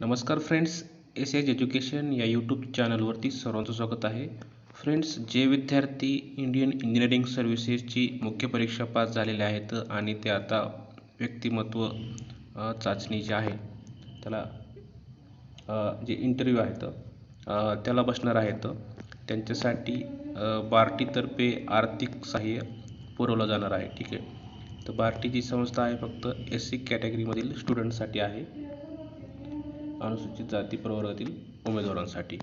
नमस्कार friends S H education या YouTube चॅनलवरती सर्वांचं स्वागत आहे. फ्रेंड्स जे विद्यार्थी इंडियन इंजिनिअरिंग सर्व्हिसेसची मुख्य परीक्षा पास झालेले आहेत आणि ते आता व्यक्तिमत्व चाचणी जी आहे त्याला जे इंटरव्ह्यू आहेत त्याला बसणार आहेत. त्यांच्यासाठी बार्टीतर्फे आर्थिक सहाय्य पुरवलं जाणार आहे. ठीक आहे. तर बार्टी जी संस्था आहे फक्त एस सी कॅटेगरीमधील स्टुडंटसाठी आहे. अनुसूचित जाती प्रवर्गातील उमेदवारांसाठी.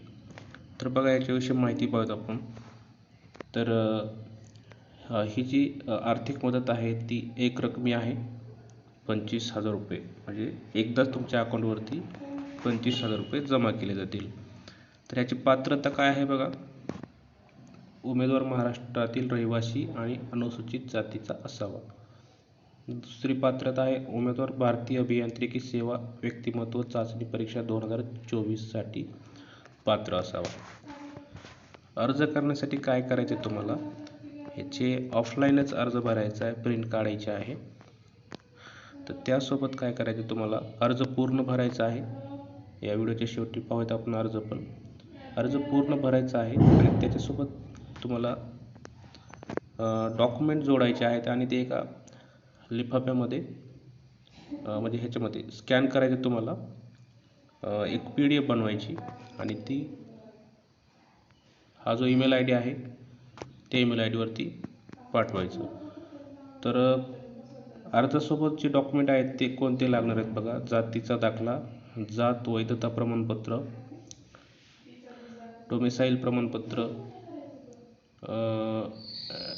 तर बघा याच्याविषयी माहिती पाहूयात आपण. तर ही जी आर्थिक मदत आहे ती एक रकमी आहे पंचवीस हजार रुपये. म्हणजे एकदाच तुमच्या अकाउंटवरती पंचवीस हजार रुपये जमा केले जातील. तर याची पात्रता काय आहे बघा? उमेदवार महाराष्ट्रातील रहिवासी आणि अनुसूचित जातीचा असावा. दुसरी पात्रता आहे उमेदवार भारतीय अभियांत्रिकी सेवा व्यक्तिमत्व चाचणी परीक्षा दोन हजार चोवीससाठी पात्र असावा. अर्ज करण्यासाठी काय करायचे तुम्हाला? ह्याचे ऑफलाईनच अर्ज भरायचा आहे प्रिंट काढायचे आहे. तर त्यासोबत काय करायचे तुम्हाला? अर्ज पूर्ण भरायचा आहे. या व्हिडिओच्या शेवटी पाहूयात आपण अर्ज पण. अर्ज पूर्ण भरायचा आहे आणि त्याच्यासोबत तुम्हाला डॉक्युमेंट जोडायचे आहेत आणि ते एका लिफाफ्यामध्ये म्हणजे ह्याच्यामध्ये स्कॅन करायचं तुम्हाला. एक पी डी एफ बनवायची आणि ती हा जो ईमेल आय डी आहे त्या ईमेल आय डीवरती पाठवायचं. तर अर्जासोबत जे डॉक्युमेंट आहेत ते कोणते लागणार आहेत बघा? जातीचा दाखला जात वैधता प्रमाणपत्र डोमेसाईल प्रमाणपत्र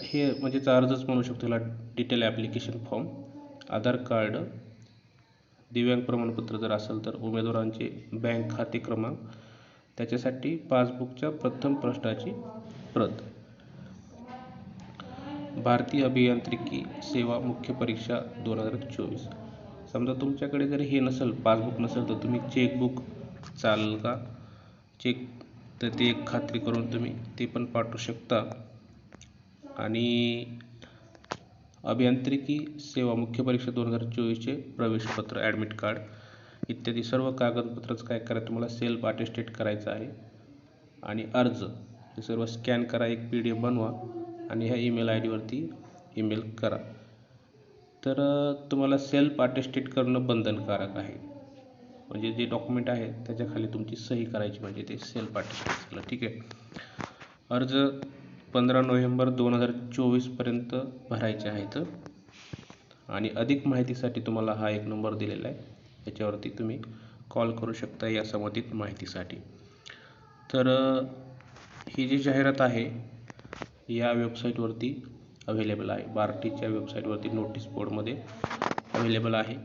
हे म्हणजे अर्जच म्हणू शकतो याला detail application form. Aadhaar card दिव्यांग प्रमाणपत्र जर असेल तर उमेदवारांचे बँक खाते क्रमांक त्याच्यासाठी पासबुकच्या प्रथम पृष्ठाची प्रत. भारतीय अभियांत्रिकी सेवा मुख्य परीक्षा दोन हजार चोवीस. समजा तुमच्याकडे जर हे नसेल पासबुक नसेल तर तुम्ही चेकबुक चालेल का चेक तर ते एक खात्री करून तुम्ही ते पण पाठवू शकता. आणि अभियांत्रिकी सेवा मुख्य परीक्षा दोन हजार चोवीसचे प्रवेशपत्र ॲडमिट कार्ड इत्यादी सर्व कागदपत्रच काय करायचं तुम्हाला? सेल्फ अटेस्टेड करायचं आहे. आणि अर्ज हे सर्व स्कॅन करा एक पी डी एफ बनवा आणि ह्या ईमेल आय डीवरती ईमेल करा. तर तुम्हाला सेल्फ अटेस्टेड करणं बंधनकारक आहे. म्हणजे जे डॉक्युमेंट आहे त्याच्याखाली तुमची सही करायची म्हणजे ते सेल्फ अटेस्टेड झालं. ठीक आहे. अर्ज पंधरा नोव्हेंबर दोन हजार चोवीसपर्यंत भरायचे आहेत. आणि अधिक माहितीसाठी तुम्हाला हा एक नंबर दिलेला आहे. याच्यावरती तुम्ही कॉल करू शकता या संबंधित माहितीसाठी. तर ही जी जाहिरात आहे या वेबसाईटवरती अवेलेबल आहे. बार्टीच्या वेबसाईटवरती नोटीस बोर्डमध्ये अवेलेबल आहे.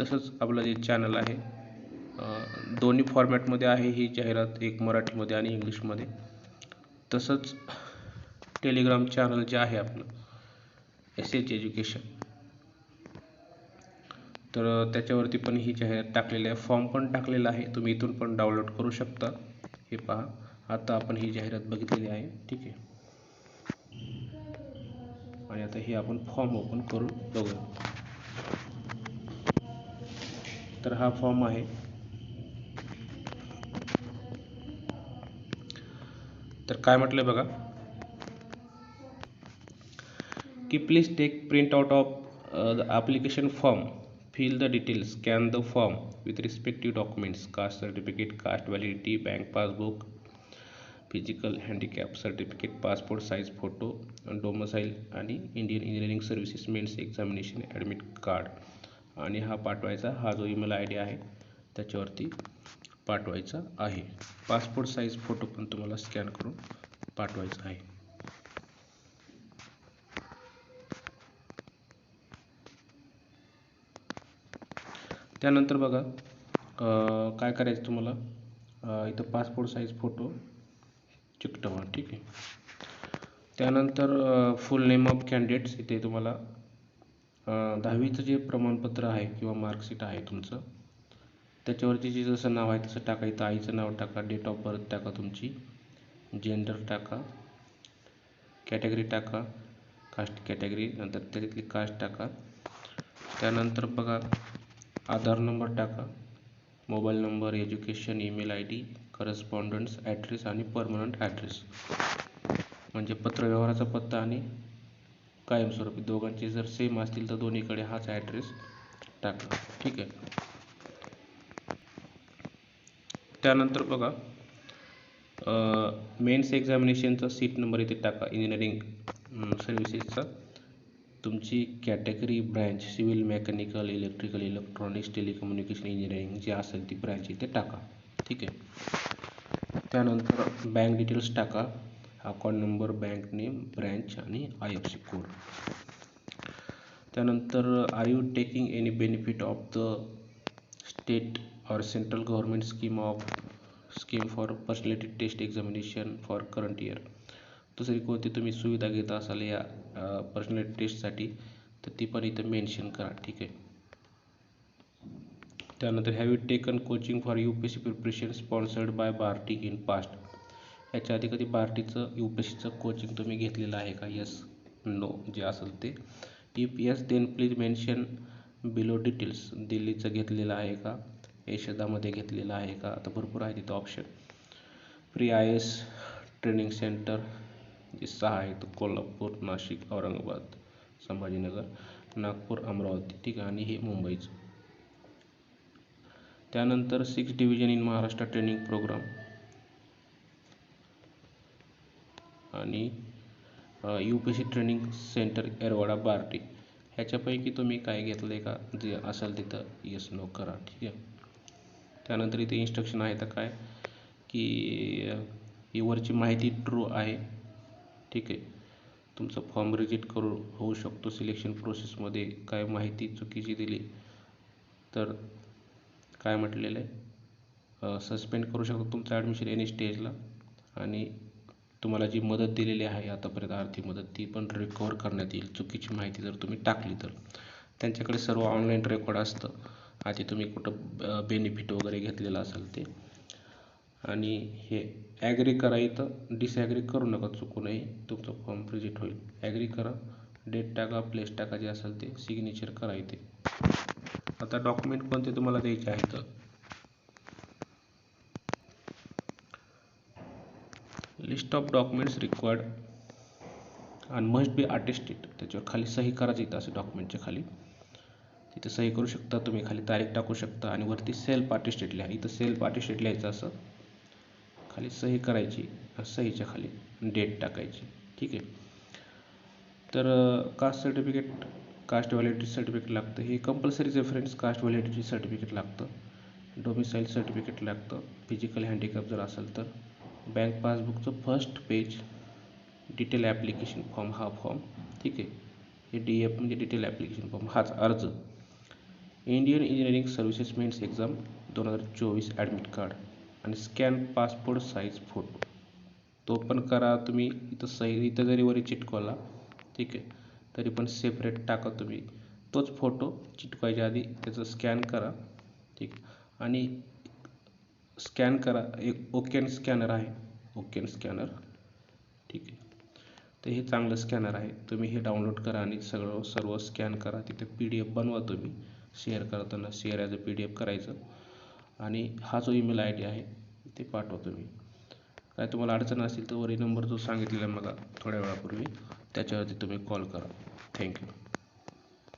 तसंच आपलं जे चॅनल आहे दोन्ही फॉर्मॅटमध्ये आहे ही जाहिरात एक मराठीमध्ये आणि इंग्लिशमध्ये तसंच टेलिग्राम चॅनल जे आहे आपलं एस एच एज्युकेशन तर त्याच्यावरती पण ही जाहिरात टाकलेली आहे फॉर्म पण टाकलेला आहे. तुम्ही इथून पण डाउनलोड करू शकता. हे पहा. आता आपण ही जाहिरात बघितलेली आहे. ठीक आहे. आणि आता हे आपण फॉर्म ओपन करून बघूया. तर हा फॉर्म आहे. तर काय म्हटलं बघा? की please take print out of the application form fill the details. Scan the form with respective documents. Caste certificate caste validity bank passbook physical handicap certificate passport size photo domicile आणि Indian engineering services mains examination admit card आणि हा पाठवायचा हा जो email I D आहे त्याच्यावरती पाठवायचा आहे. पासपोर्ट साईज फोटो पण तुम्हाला स्कॅन करून पाठवायचा आहे. त्यानंतर बघा काय करायचं तुम्हाला? इथं पासपोर्ट साईज फोटो चिकटवा ठीक आहे. त्यानंतर फुल नेम ऑफ कॅन्डिडेट्स इथे तुम्हाला दहावीचं जे प्रमाणपत्र आहे किंवा मार्कशीट आहे तुमचं त्याच्यावरती जे जसं नाव आहे तसं टाका. इथं आईचं नाव टाका डेट ऑफ बर्थ टाका तुमची जेंडर टाका कॅटेगरी टाका कास्ट कॅटेगरी नंतर त्याच्यातली कास्ट टाका. त्यानंतर बघा आधार नंबर टाका. Mobile number education email I D correspondence address आणि परमनंट ॲड्रेस म्हणजे पत्रव्यवहाराचा पत्ता आणि कायमस्वरूपी दोघांचे जर सेम असतील तर दोन्हीकडे हाच ॲड्रेस टाका. ठीक आहे? त्यानंतर बघा मेन्स एक्झामिनेशनचा सीट नंबर इथे टाका. इंजिनिअरिंग सर्व्हिसेसचा तुमची category branch civil mechanical electrical electronics telecommunication engineering जी असेल ती ब्रँच इथे टाका. ठीक आहे? त्यानंतर बँक डिटेल्स टाका. Account number bank name branch आणि आय एफ सी कोड. त्यानंतर are you taking any benefit of the state or central government scheme of scheme for personality test examination for current year दुसरी कोणती तुम्ही सुविधा घेत असाल या पर्सनल टेस्टसाठी तर ती पण इथं मेन्शन करा ठीक आहे. त्यानंतर have you taken coaching for U P C preparation sponsored by BARTI in past याच्या आधी कधी बार्टीचं यू पी सीचं कोचिंग तुम्ही घेतलेलं आहे का? यस नो जे असेल ते. If yes then please mention below details दिल्लीचं घेतलेलं आहे का? यशदामध्ये घेतलेलं आहे का? आता भरपूर आहे तिथं option pre I S training centre जे सहा आहेत कोल्हापूर नाशिक औरंगाबाद संभाजीनगर नागपूर अमरावती ठीक आहे आणि हे मुंबईचं. त्यानंतर six division in Maharashtra training programme आणि U P C training centre Yerwada BARTI. ह्याच्यापैकी तुम्ही काय घेतलं आहे का? जे असेल तिथं येस नो करा ठीक आहे. त्यानंतर इथे इन्स्ट्रक्शन आहे तर काय? की वरची माहिती ट्रू आहे. ठीक आहे. तुमचा फॉर्म रिजेक्ट करू होऊ शकतो सिलेक्शन प्रोसेसमध्ये काय माहिती चुकीची दिली तर काय म्हटलेलं आहे? सस्पेंड करू शकतो तुमचं ॲडमिशन एनी स्टेजला आणि तुम्हाला जी मदत दिलेली आहे आतापर्यंत आर्थिक मदत ती पण रिकवर करण्यात येईल. चुकीची माहिती जर तुम्ही टाकली तर. त्यांच्याकडे सर्व ऑनलाईन रेकॉर्ड असतं. आधी तुम्ही कुठं बेनिफिट वगैरे घेतलेलं असेल ते. आणि हे ॲग्री करा इथं. डिसॲग्री करू नका चुकूनही तुमचं फॉर्म रिजेक्ट होईल. ॲग्री करा. डेट टाका प्लेस टाका जे असेल ते. सिग्नेचर करा इथे. आता डॉक्युमेंट कोणते तुम्हाला द्यायचे आहेत list of documents required and must be attested त्याच्यावर खाली सही करायची इथं असं डॉक्युमेंटच्या खाली. तिथे सही करू शकता तुम्ही. खाली तारीख टाकू शकता आणि वरती सेल्फ अटेस्टेड लिहा. इथं सेल्फ अटेस्टेड लिहायचं असं. खाली सही करायची सहीच्या खाली डेट टाकायची. ठीक आहे? तर caste certificate caste validity certificate लागतं. हे कंपल्सरीच आहे फ्रेंड्स कास्ट व्हॅलिडिटी सर्टिफिकेट लागतं. डोमिसाईल सर्टिफिकेट लागतं. फिजिकल हँडिकॅप जर असेल तर. Bank पासबुकचं first page detail application form हा फॉर्म ठीक आहे? हे डी एफ म्हणजे डिटेल ॲप्लिकेशन फॉर्म हाच अर्ज. Indian engineering services mains exam दोन हजार चोवीस ॲडमिट कार्ड आणि स्कॅन पासपोर्ट साईज फोटो. तो पण करा तुम्ही इथं सही इथं जरी वरी चिटकवला ठीक आहे तरी पण सेपरेट टाका तुम्ही. तोच फोटो चिटकवायच्या आधी त्याचं स्कॅन करा ठीक. आणि स्कॅन करा एक ओकेन स्कॅनर आहे. ओकेन स्कॅनर ठीक आहे. तर हे चांगलं स्कॅनर आहे. तुम्ही हे डाउनलोड करा आणि सगळं सर्व स्कॅन करा. तिथे पी डी एफ बनवा तुम्ही. शेअर करताना share as a P D F करायचं. आणि हा जो ईमेल आय डी आहे ते पाठवा तुम्ही काय तुम्हाला अडचण असेल तर वरील नंबर जो सांगितलेला मला थोड्या वेळापूर्वी त्याच्यावरती तुम्ही कॉल करा. थँक्यू